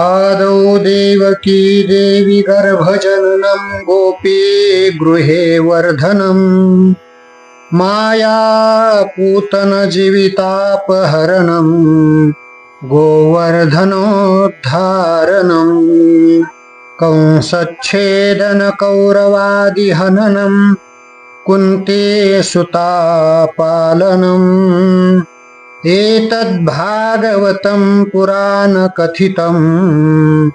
आदौ देवकी देवी गर्भजननं गोपी गृहे वर्धनम् मायापूतनजीवितापहरणम् गोवर्धनोद्धारणम् कंसच्छेदनकौरवादिहननं कुन्ते सुतापालनम् एतद्भागवतं पुराणकथितम्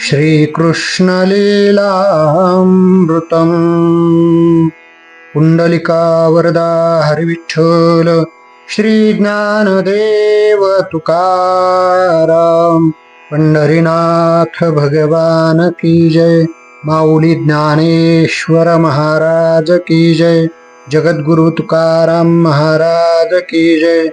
श्रीकृष्णलीलामृतम्। पुण्डलिका वरदा हरिविठ्ठल श्रीज्ञानदेव तुकाराम पंढरीनाथ भगवान की जय। माऊली ज्ञानेश्वर महाराज की जय। जगद्गुरु तुकाराम महाराज की जय।